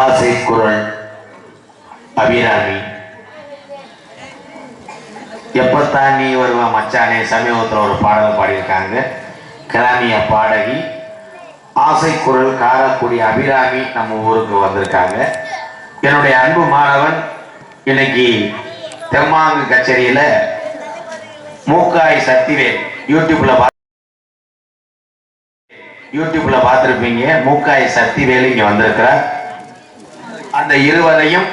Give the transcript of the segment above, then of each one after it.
ஆசை குரல் அபிராமி எப்பத்தான் நீ வருவா மச்சானே சமீபத்தில் ஒரு பாடல் பாடியிருக்காங்க கிராமிய பாடகி ஆசை குரல் காரக்குடி அபிராமி நம்ம ஊருக்கு வந்திருக்காங்க என்னுடைய அன்பு மாணவன் இன்னைக்கு தெம்மாங்கு கச்சேரியில மூக்காய் சக்திவேல் யூடியூப்ல யூடியூப்ல பார்த்துருப்பீங்க மூக்காய் சக்திவேல் இங்க வந்திருக்கிறார். அந்த இருவரையும்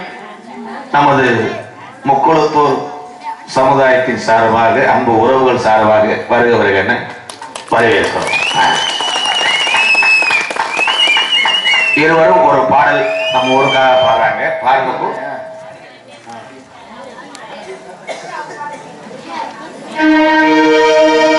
நமது முக்குளத்தூர் சமுதாயத்தின் சார்பாக அன்பு உறவுகள் சார்பாக வருக வருகன்னு வரவேற்கிறோம். இருவரும் ஒரு பாடல் நம்ம ஊருக்காக பாடுறாங்க. பாருங்க Thank you.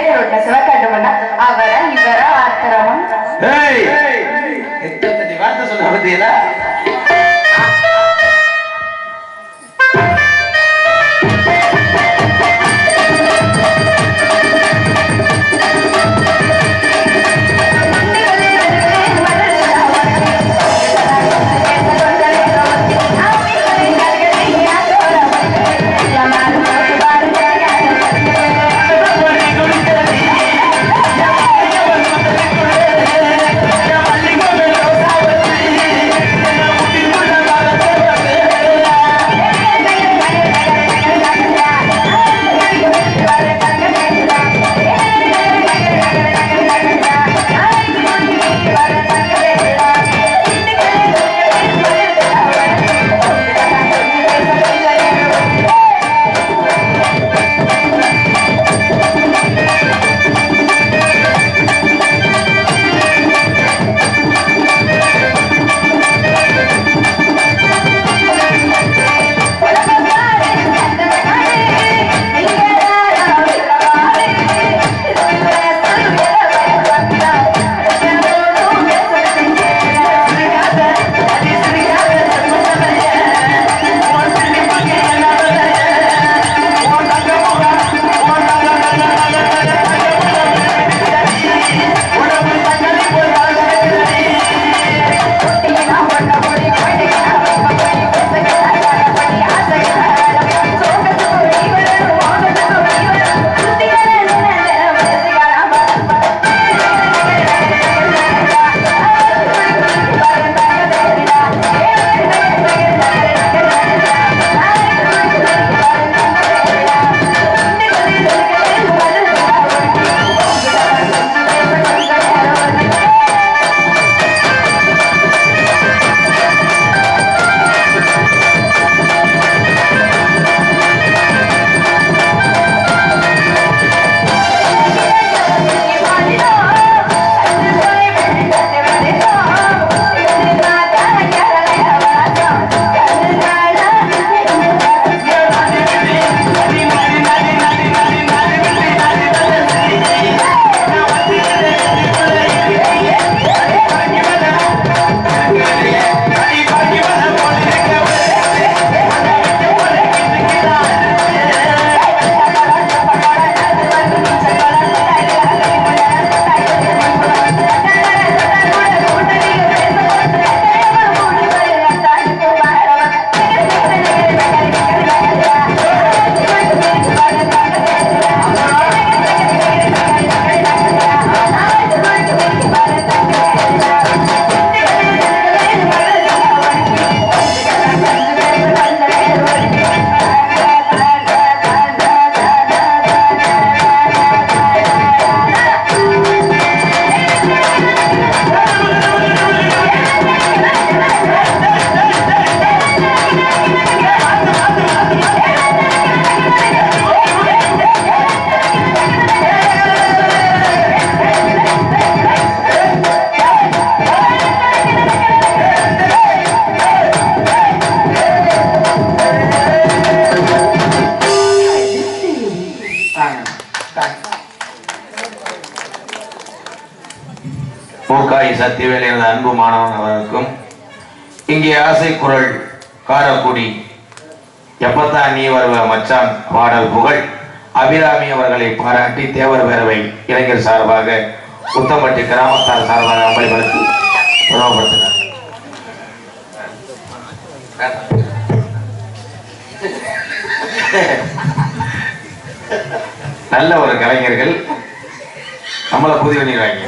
காட்டுமன்னா சேலை விட்ட சிவ காட்டுமன்னா அவர இவர ஆத்திரமம் ஏய்! எத்தனை வார்த்தை சொன்ன பத்தியலா பூக்காய் சத்தியவேல் எனது அன்பு மாணவன் அவருக்கும் இங்கே ஆசை குரல் காரக்குடி எப்பத்தான் நீ வருவ மச்சான் பாடல் புகழ் அபிராமி அவர்களை பாராட்டி தேவர் பேரவை இளைஞர் சார்பாக உத்தம்பட்டி கிராமத்தார் சார்பாக அமளிப்படுத்தி உணவுபடுத்தினார் நல்ல ஒரு கலைஞர்கள் நம்மளை புதிய பண்ணிடுவாங்க